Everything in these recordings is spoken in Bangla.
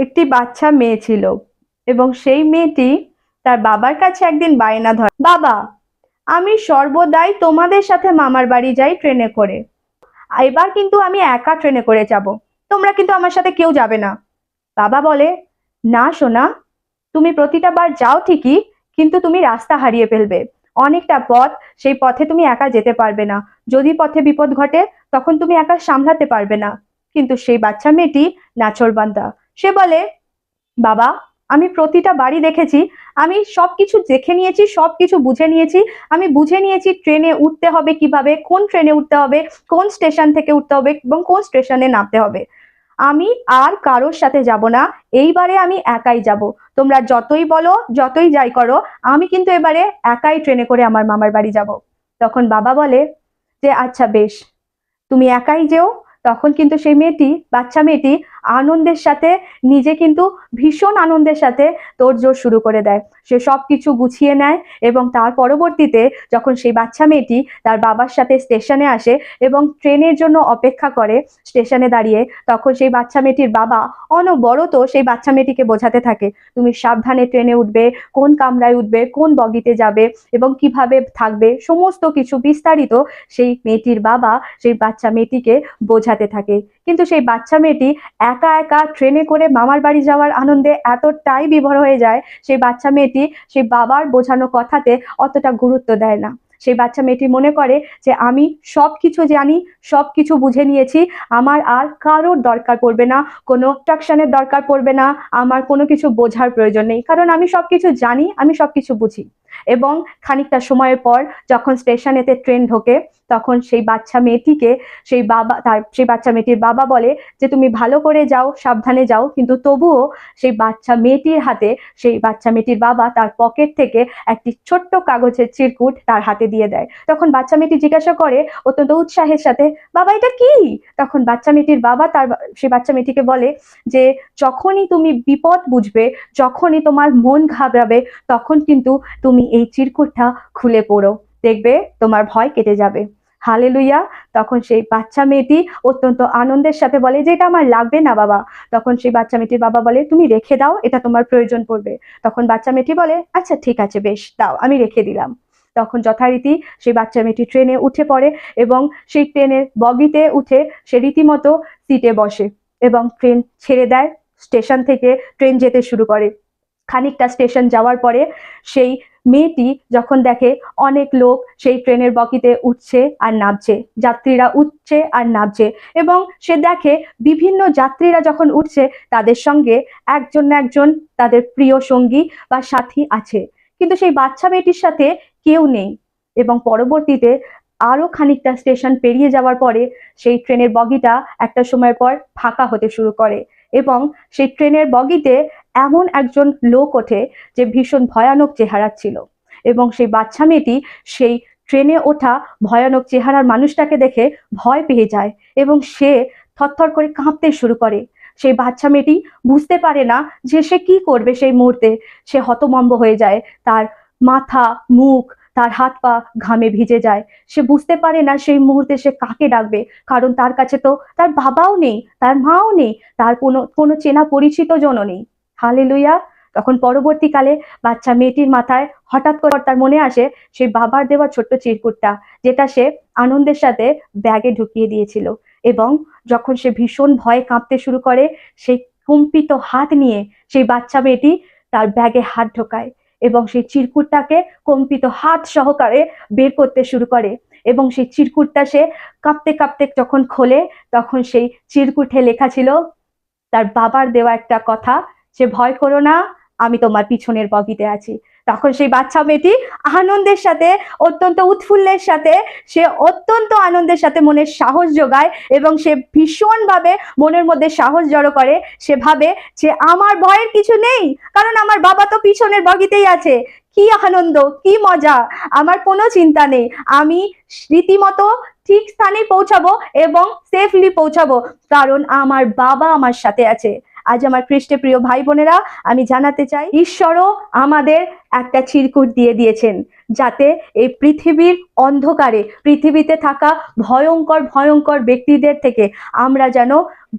একটি বাচ্চা মেয়ে ছিল এবং সেই মেয়েটি তার বাবার কাছে একদিন বায়না ধরে, বাবা, আমি সর্বদাই তোমাদের সাথে মামার বাড়ি যাই ট্রেনে করে। এবার কিন্তু আমি একা ট্রেনে করে যাব। তোমরা কিন্তু আমার সাথে কেউ যাবে না। বাবা বলে, না সোনা, তুমি প্রতিটা বার যাও ঠিকই, কিন্তু তুমি রাস্তা হারিয়ে ফেলবে। অনেকটা পথ, সেই পথে তুমি একা যেতে পারবে না। যদি পথে বিপদ ঘটে, তখন তুমি একা সামলাতে পারবে না। কিন্তু সেই বাচ্চা মেয়েটি নাচরবান্দা সে বলে, বাবা, আমি প্রতিটা বাড়ি দেখেছি, আমি সব কিছু দেখে নিয়েছি সব কিছু বুঝে নিয়েছি, আমি বুঝে নিয়েছি ট্রেনে উঠতে হবে কীভাবে, কোন ট্রেনে উঠতে হবে, কোন স্টেশন থেকে উঠতে হবে এবং কোন স্টেশনে নামতে হবে। আমি আর কারোর সাথে যাব না, এইবারে আমি একাই যাব। তোমরা যতই বলো, যতই যাই করো, আমি কিন্তু এবারে একাই ট্রেনে করে আমার মামার বাড়ি যাব। তখন বাবা বলে, যে আচ্ছা বেশ। তুমি একাই যেও তখন কিন্তু সেই মেয়েটি, বাচ্চা মেয়েটি আনন্দের সাথে, নিজে কিন্তু ভীষণ আনন্দের সাথে তোড়জোড় শুরু করে দেয়। সে সব কিছু গুছিয়ে নেয় এবং তার পরবর্তীতে যখন সেই বাচ্চা মেয়েটি তার বাবার সাথে স্টেশনে আসে এবং ট্রেনের জন্য অপেক্ষা করে স্টেশনে দাঁড়িয়ে, তখন সেই বাচ্চা মেয়েটির বাবা অনবরত সেই বাচ্চা মেয়েটিকে বোঝাতে থাকে, তুমি সাবধানে ট্রেনে উঠবে, কোন কামরায় উঠবে, কোন বগিতে যাবে এবং কীভাবে থাকবে, সমস্ত কিছু বিস্তারিত সেই মেয়েটির বাবা, সেই বাচ্চা মেয়েটিকে বোঝাতে থাকে। কিন্তু সেই বাচ্চা মেয়েটি একা একা ট্রেনে করে মামার বাড়ি যাওয়ার আনন্দে এতটাই বিভোর হয়ে যায়, সেই বাচ্চা মেয়েটি সেই বাবার বোঝানো কথাতে অতটা গুরুত্ব দেয় না। সেই বাচ্চা মেয়েটি মনে করে যে, আমি সব কিছু জানি সব কিছু বুঝে নিয়েছি, আমার আর কারোর দরকার পড়বে না, কোনো ইনস্ট্রাকশনের দরকার পড়বে না, আমার কোনো কিছু বোঝার প্রয়োজন নেই। কারণ আমি সব কিছু জানি, আমি সব কিছু বুঝি। এবং খানিকটা সময়ের পর যখন স্টেশনেতে ট্রেন ঢোকে, তখন সেই বাচ্চা মেয়েটিকে, সেই বাবা, তার, সেই বাচ্চা মেয়েটির বাবা বলে যে, তুমি ভালো করে যাও, সাবধানে যাও। কিন্তু তবুও সেই বাচ্চা মেয়েটির হাতে, সেই বাচ্চা মেয়েটির বাবা তার পকেট থেকে একটি ছোট্ট কাগজের চিরকুট তার হাতে দিয়ে দেয়। তখন বাচ্চা মেয়েটি জিজ্ঞাসা করে অত্যন্ত উৎসাহের সাথে, বাবা, এটা কি? তখন বাচ্চা মেয়েটির বাবা তার, সেই বাচ্চা মেয়েটিকে বলে যে, যখনই তুমি বিপদ বুঝবে, যখনই তোমার মন ঘাবড়াবে, তখন কিন্তু তুমি এই চিরকুটটা খুলে পড়ো। দেখবে তোমার ভয় কেটে যাবে। হালে লুইয়া তখন সেই বাচ্চা মেয়েটি অত্যন্ত আনন্দের সাথে বলে, যে এটা আমার লাগবে না বাবা। তখন সেই বাচ্চা মেয়েটির বাবা বলে, তুমি রেখে দাও, এটা তোমার প্রয়োজন পড়বে। তখন বাচ্চা মেয়েটি বলে আচ্ছা ঠিক আছে, বেশ, দাও, আমি রেখে দিলাম। তখন যথারীতি সেই বাচ্চা মেয়েটি ট্রেনে উঠে পড়ে এবং সেই ট্রেনের বগিতে উঠে সে রীতিমতো সিটে বসে এবং ট্রেন ছেড়ে দেয়। স্টেশন থেকে ট্রেন যেতে শুরু করে। খানিকটা স্টেশন যাওয়ার পরে সেই মেয়েটি যখন দেখে অনেক লোক সেই ট্রেনের বগিতে উঠছে আর নামছে, যাত্রীরা উঠছে আর নামছে এবং সে দেখে বিভিন্ন যাত্রীরা যখন উঠছে তাদের সঙ্গে একজন না একজন তাদের প্রিয় সঙ্গী বা সাথী আছে। কিন্তু সেই বাচ্চা মেয়েটির সাথে কেউ নেই এবং পরবর্তীতে আরও খানিকটা স্টেশন পেরিয়ে যাওয়ার পরে সেই ট্রেনের বগিটা একটা সময় পর ফাঁকা হতে শুরু করে এবং সেই ট্রেনের বগিতে এমন একজন লোক ওঠে যে ভীষণ ভয়ানক চেহারা ছিল। এবং সেই বাচ্চা মেয়েটি সেই ট্রেনে ওঠা ভয়ানক চেহারার মানুষটাকে দেখে ভয় পেয়ে যায় এবং সে থরথর করে কাঁপতে শুরু করে। সেই বাচ্চা মেয়েটি বুঝতে পারে না যে সে কি করবে সেই মুহূর্তে। সে হতমম্ব হয়ে যায়, তার মাথা, মুখ, তার হাত পা ঘামে ভিজে যায়। সে বুঝতে পারে না সেই মুহূর্তে সে কাকে ডাকবে, কারণ তার কাছে তো তার বাবাও নেই, তার মাও নেই, তার কোনো কোনো চেনা পরিচিত জনও নেই। হালেলুইয়া তখন পরবর্তীকালে বাচ্চা মেয়েটির মাথায় হঠাৎ করে তার মনে আসে সেই বাবার দেওয়া ছোট্ট চিরকুটটা, যেটা সে আনন্দের সাথে ব্যাগে ঢুকিয়ে দিয়েছিল। এবং যখন সে ভীষণ ভয়ে কাঁপতে শুরু করে, সেই কম্পিত হাত নিয়ে সেই বাচ্চা মেয়েটি তার ব্যাগে হাত ঢোকায় এবং সেই চিরকুটটাকে কম্পিত হাত সহকারে বের করতে শুরু করে এবং সেই চিরকুটটা সে কাঁপতে কাঁপতে যখন খোলে, তখন সেই চিরকুটে লেখা ছিল, তার বাবার দেওয়া একটা কথা সে ভয় করো না, আমি তোমার পিছনের বগিতে আছি। তখন সেই বাচ্চা মেয়েটি আনন্দের সাথে, অত্যন্ত উৎফুল্লের সাথে, সে অত্যন্ত আনন্দের সাথে মনের সাহস যোগায় এবং সে ভীষণভাবে মনের মধ্যে সাহস জড়ো করে। সে ভাবে যে আমার ভয়ের কিছু নেই, কারণ আমার বাবা তো পিছনের বগিতেই আছে। কি আনন্দ, কি মজা, আমার কোনো চিন্তা নেই। আমি রীতিমতো ঠিক স্থানে পৌঁছাবো এবং সেফলি পৌঁছাবো, কারণ আমার বাবা আমার সাথে আছে। আজ আমার খ্রিস্টে প্রিয় ভাই বোনেরা, আমি জানাতে চাই, ঈশ্বরও আমাদের একটা চিরকুট দিয়ে দিয়েছেন। যাতে এই পৃথিবীর অন্ধকারে, পৃথিবীতে থাকা ভয়ঙ্কর ভয়ঙ্কর ব্যক্তিদের থেকে আমরা যেন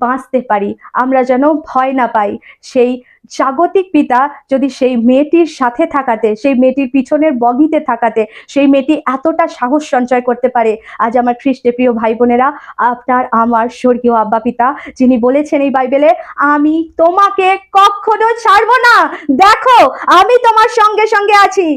বাঁচতে পারি, আমরা যেন ভয় না পাই। সেই জাগতিক পিতা যদি সেই মেয়েটির সাথে থাকাতে, সেই মেয়েটির পিছনের বগিতে থাকাতে, সেই মেয়েটি এতটা সাহস সঞ্চয় করতে পারে, আজ আমার খ্রিস্টে প্রিয় ভাই বোনেরা আপনার, আমার স্বর্গীয় আব্বা পিতা যিনি বলেছেন এই বাইবেলে, আমি তোমাকে কখনো ছাড়বো না। দেখো, আমি তোমার সঙ্গে সঙ্গে আছি।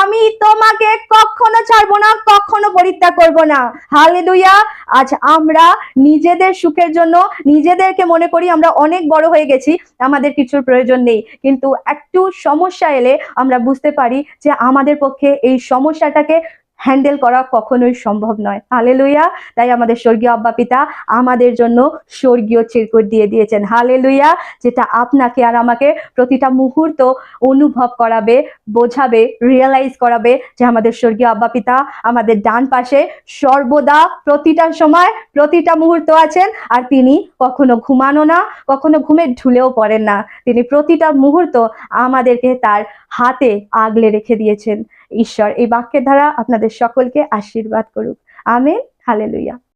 আমি তোমাকে কখনো ছাড়বো না, কখনো পরিত্যাগ করব না। হালেলুয়া আজ আমরা নিজেদের সুখের জন্য, নিজেদেরকে মনে করি আমরা অনেক বড় হয়ে গেছি, আমাদের কিছুর প্রয়োজন নেই। কিন্তু একটু সমস্যা এলে আমরা বুঝতে পারি যে আমাদের পক্ষে এই সমস্যাটাকে হ্যান্ডেল করা কখনোই সম্ভব নয়। হালে লুইয়া তাই আমাদের স্বর্গীয় আব্বা পিতা আমাদের জন্য স্বর্গীয় চিরকুট দিয়ে দিয়েছেন। হালে লুইয়া যেটা আপনাকে আর আমাকে প্রতিটা মুহূর্ত অনুভব করাবে, বোঝাবে রিয়েলাইজ করাবে যে আমাদের স্বর্গীয় আব্বা পিতা আমাদের ডান পাশে সর্বদা প্রতিটা সময় প্রতিটা মুহূর্ত আছেন আর তিনি কখনো ঘুমানো না, কখনো ঘুমে ঢুলেও পড়েন না। তিনি প্রতিটা মুহূর্ত আমাদেরকে তার হাতে আগলে রেখে দিয়েছেন। ঈশ্বর। এই বাক্যের দ্বারা আপনাদের সকলকে আশীর্বাদ করুক। আমেন। হালেলুয়া।